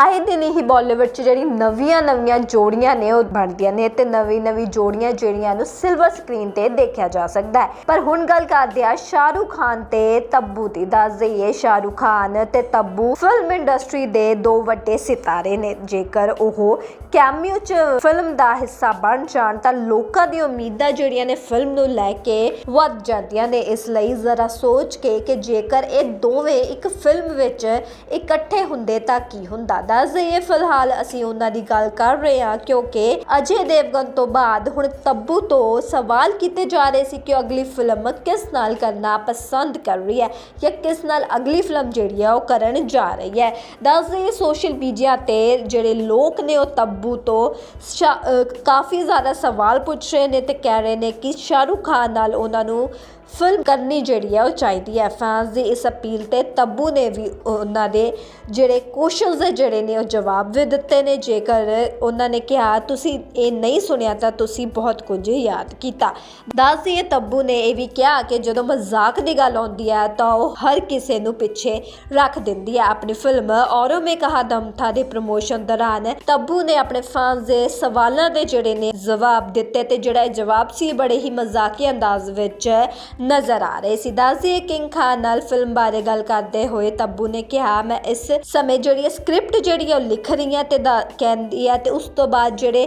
ਆਏ ਦਿਨ ਹੀ ਬਾਲੀਵੁੱਡ 'ਚ ਜਿਹੜੀ ਨਵੀਆਂ-ਨਵੀਆਂ ਜੋੜੀਆਂ ਨੇ ਉਹ ਬਣਦੀਆਂ ਨੇ ਤੇ ਨਵੀਂ-ਨਵੀਂ ਜੋੜੀਆਂ ਜਿਹੜੀਆਂ ਨੂੰ ਸਿਲਵਰ ਸਕਰੀਨ ਤੇ ਦੇਖਿਆ ਜਾ ਸਕਦਾ ਹੈ। ਪਰ ਹੁਣ ਗੱਲ ਕਰਦੇ ਆ ਸ਼ਾਹਰੁਖ ਖਾਨ ਤੇ ਤੱਬੂ ਦੀ। ਦੱਸ ਦਈਏ ਸ਼ਾਹਰੁਖ ਖਾਨ ਤੇ ਤੱਬੂ ਫਿਲਮ ਇੰਡਸਟਰੀ ਦੇ ਦੋ ਵੱਡੇ ਸਿਤਾਰੇ ਨੇ। ਜੇਕਰ ਉਹ ਕੈਮਿਓ 'ਚ ਫਿਲਮ ਦਾ ਹਿੱਸਾ ਬਣ ਜਾਣ ਤਾਂ ਲੋਕਾਂ ਦੀ ਉਮੀਦਾਂ ਜਿਹੜੀਆਂ ਨੇ ਫਿਲਮ ਨੂੰ ਲੈ ਕੇ ਵੱਧ ਜਾਂਦੀਆਂ ਨੇ। ਇਸ ਲਈ ਜ਼ਰਾ ਸੋਚ ਕੇ ਕਿ ਜੇਕਰ ਇਹ ਦੋਵੇਂ ਇੱਕ ਫਿਲਮ ਵਿੱਚ ਇਕੱਠੇ ਹੁੰਦੇ ਤਾਂ ਕੀ ਹੁੰਦਾ? ਦੱਸ ਦਈਏ ਫਿਲਹਾਲ ਅਸੀਂ ਉਹਨਾਂ ਦੀ ਗੱਲ ਕਰ ਰਹੇ ਹਾਂ, ਕਿਉਂਕਿ ਅਜੇ ਦੇਵਗਨ ਤੋਂ ਬਾਅਦ ਹੁਣ ਤੱਬੂ ਤੋਂ ਸਵਾਲ ਕੀਤੇ ਜਾ ਰਹੇ ਸੀ ਕਿ ਅਗਲੀ ਫਿਲਮ ਕਿਸ ਨਾਲ ਕਰਨਾ ਪਸੰਦ ਕਰ ਰਹੀ ਹੈ ਜਾਂ ਕਿਸ ਨਾਲ ਅਗਲੀ ਫਿਲਮ ਜਿਹੜੀ ਹੈ ਉਹ ਕਰਨ ਜਾ ਰਹੀ ਹੈ। ਦੱਸ ਦਈਏ ਸੋਸ਼ਲ ਮੀਡੀਆ ਤੇ ਜਿਹੜੇ ਲੋਕ ਨੇ ਉਹ ਤੱਬੂ ਤੋਂ ਸ਼ਾ- ਕਾਫੀ ਜ਼ਿਆਦਾ ਸਵਾਲ ਪੁੱਛ ਰਹੇ ਨੇ ਤੇ ਕਹਿ ਰਹੇ ਨੇ ਕਿ ਸ਼ਾਹਰੁਖ ਖਾਨ ਨਾਲ ਉਹਨਾਂ ਨੂੰ ਫਿਲਮ ਕਰਨੀ ਜਿਹੜੀ ਹੈ ਉਹ ਚਾਹੀਦੀ ਹੈ ਫੈਨਸ ਦੀ ਇਸ ਅਪੀਲ ਤੇ ਤੱਬੂ ਨੇ ਵੀ ਉਹਨਾਂ ਦੇ ਜਿਹੜੇ ਕੁਐਸਚਨਸ ਜਿਹੜੇ ਨੇ ਉਹ ਜਵਾਬ ਵੀ ਦਿੱਤੇ ਨੇ। ਜੇਕਰ ਉਹਨਾਂ ਨੇ ਕਿਹਾ, ਤੁਸੀਂ ਇਹ ਨਹੀਂ ਸੁਣਿਆ ਤਾਂ ਤੁਸੀਂ ਬਹੁਤ ਕੁਝ ਯਾਦ ਕੀਤਾ। ਦੱਸ ਦਈਏ ਤੱਬੂ ਨੇ ਇਹ ਵੀ ਕਿਹਾ ਕਿ ਜਦੋਂ ਮਜ਼ਾਕ ਦੀ ਗੱਲ ਆਉਂਦੀ ਹੈ ਤਾਂ ਉਹ ਹਰ ਕਿਸੇ ਨੂੰ ਪਿੱਛੇ ਰੱਖ ਦਿੰਦੀ ਹੈ ਆਪਣੀ ਫਿਲਮ ਔਰੋਂ ਮੇ ਕਹਾ ਦਮ ਥਾ ਦੇ ਪ੍ਰੋਮੋਸ਼ਨ ਦੌਰਾਨ ਤੱਬੂ ਨੇ ਆਪਣੇ ਫੈਨਸ ਦੇ ਸਵਾਲਾਂ ਦੇ ਜਿਹੜੇ ਨੇ ਜਵਾਬ ਦਿੱਤੇ ਤੇ ਜਿਹੜਾ ਇਹ ਜਵਾਬ ਸੀ ਬੜੇ ਹੀ ਮਜ਼ਾਕੀ ਅੰਦਾਜ਼ ਵਿੱਚ ਨਜ਼ਰ ਆ ਰਹੇ ਸੀ। ਦੱਸਦੀਏ ਕਿੰਗ ਖਾਨ ਨਾਲ ਫਿਲਮ ਬਾਰੇ ਗੱਲ ਕਰਦੇ ਹੋਏ ਤੱਬੂ ਨੇ ਕਿਹਾ, ਮੈਂ ਇਸ ਸਮੇਂ ਜਿਹੜੀ ਸਕ੍ਰਿਪਟ ਜਿਹੜੀ ਹੈ ਉਹ ਲਿਖ ਰਹੀ ਹਾਂ ਤੇ ਕਹਿੰਦੀ ਹੈ ਤੇ ਉਸ ਤੋਂ ਬਾਅਦ ਜਿਹੜੇ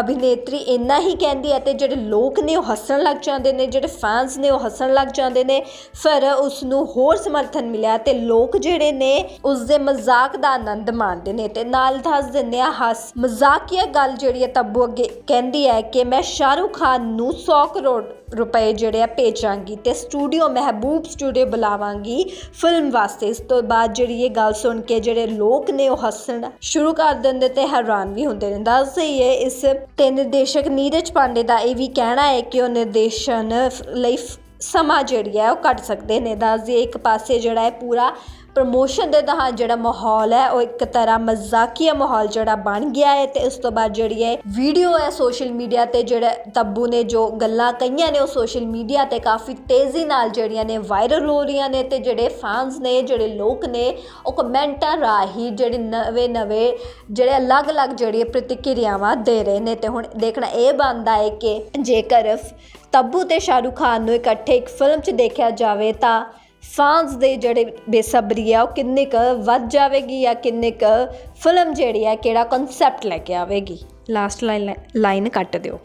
ਅਭਿਨੇਤਰੀ ਇੰਨਾ ਹੀ ਕਹਿੰਦੀ ਹੈ ਤੇ ਜਿਹੜੇ ਲੋਕ ਨੇ ਉਹ ਹੱਸਣ ਲੱਗ ਜਾਂਦੇ ਨੇ, ਜਿਹੜੇ ਫੈਨਸ ਨੇ ਉਹ ਹੱਸਣ ਲੱਗ ਜਾਂਦੇ ਨੇ। ਫਿਰ ਉਸ ਨੂੰ ਹੋਰ ਸਮਰਥਨ ਮਿਲਿਆ ਤੇ ਲੋਕ ਜਿਹੜੇ ਨੇ ਉਸ ਦੇ ਮਜ਼ਾਕ ਦਾ ਆਨੰਦ ਮਾਣਦੇ ਨੇ ਤੇ ਨਾਲ ਦੱਸ ਦਿੰਦੇ ਆ ਹੱਸ ਮਜ਼ਾਕੀਆ ਗੱਲ ਜਿਹੜੀ ਹੈ ਤੱਬੂ ਅੱਗੇ ਕਹਿੰਦੀ ਹੈ ਕਿ ਮੈਂ ਸ਼ਾਹਰੁਖ ਖਾਨ ਨੂੰ 100 ਕਰੋੜ ਰੁਪਏ ਜਿਹੜੇ ਆ ਭੇਜਾਂ ਭੇਜਾਂਗੀ ਤੇ ਸਟੂਡੀਓ ਮਹਿਬੂਬ ਸਟੂਡੀਓ ਬੁਲਾਵਾਂਗੀ ਫਿਲਮ ਵਾਸਤੇ। ਇਸ ਤੋਂ ਬਾਅਦ ਜਿਹੜੀ ਇਹ ਗੱਲ ਸੁਣ ਕੇ ਜਿਹੜੇ ਲੋਕ ਨੇ ਉਹ ਹੱਸਣ ਸ਼ੁਰੂ ਕਰ ਦਿੰਦੇ ਤੇ ਹੈਰਾਨ ਵੀ ਹੁੰਦੇ ਨੇ। ਦੱਸ ਦਈਏ, ਇਸ ਤੇ ਨਿਰਦੇਸ਼ਕ ਨੀਰਜ ਪਾਂਡੇ ਦਾ ਇਹ ਵੀ ਕਹਿਣਾ ਹੈ ਕਿ ਉਹ ਨਿਰਦੇਸ਼ਨ ਲਈ ਸਮਾਂ ਜਿਹੜੀ ਹੈ ਉਹ ਕੱਢ ਸਕਦੇ ਨੇ। ਦੱਸ ਦਈਏ, ਇੱਕ ਪਾਸੇ ਜਿਹੜਾ ਹੈ ਪੂਰਾ ਪ੍ਰਮੋਸ਼ਨ ਦੇ ਦਹਾਂ ਜਿਹੜਾ ਮਾਹੌਲ ਹੈ, ਉਹ ਇੱਕ ਤਰ੍ਹਾਂ ਮਜ਼ਾਕੀਆ ਮਾਹੌਲ ਜਿਹੜਾ ਬਣ ਗਿਆ ਹੈ ਤੇ ਉਸ ਤੋਂ ਬਾਅਦ ਜਿਹੜੀ ਹੈ ਵੀਡੀਓ ਹੈ ਸੋਸ਼ਲ ਮੀਡੀਆ ਤੇ ਜਿਹੜਾ ਤੱਬੂ ਨੇ ਜੋ ਗੱਲਾਂ ਕਹੀਆਂ ਨੇ, ਉਹ ਸੋਸ਼ਲ ਮੀਡੀਆ ਤੇ ਕਾਫੀ ਤੇਜ਼ੀ ਨਾਲ ਜਿਹੜੀਆਂ ਨੇ ਵਾਇਰਲ ਹੋ ਰਹੀਆਂ ਨੇ ਤੇ ਜਿਹੜੇ ਫੈਨਸ ਨੇ, ਜਿਹੜੇ ਲੋਕ ਨੇ, ਉਹ ਕਮੈਂਟਾਂ ਰਾਹੀਂ ਜਿਹੜੇ ਨਵੇਂ ਨਵੇਂ ਜਿਹੜੇ ਅਲੱਗ-ਅਲੱਗ ਜਿਹੜੀ ਪ੍ਰਤੀਕਿਰਿਆਵਾਂ ਦੇ ਰਹੇ ਨੇ ਤੇ ਹੁਣ ਦੇਖਣਾ ਇਹ ਬਣਦਾ ਹੈ ਕਿ ਜੇਕਰ ਤੱਬੂ ਤੇ ਸ਼ਾਹਰੁਖ ਖਾਨ ਨੂੰ ਇਕੱਠੇ ਇੱਕ ਫਿਲਮ 'ਚ ਦੇਖਿਆ ਜਾਵੇ ਤਾਂ ਫਾਂਸ ਦੇ ਜਿਹੜੇ ਬੇਸਬਰੀ ਆ, ਉਹ ਕਿੰਨੇ ਕ ਵੱਧ ਜਾਵੇਗੀ ਜਾਂ ਕਿੰਨੇ ਕ ਫਿਲਮ ਜਿਹੜੀ ਆ, ਕਿਹੜਾ ਕਨਸੈਪਟ ਲੈ ਕੇ ਆਵੇਗੀ? ਲਾਸਟ ਲਾਈਨ ਲਾਈਨ ਕੱਟ ਦਿਓ।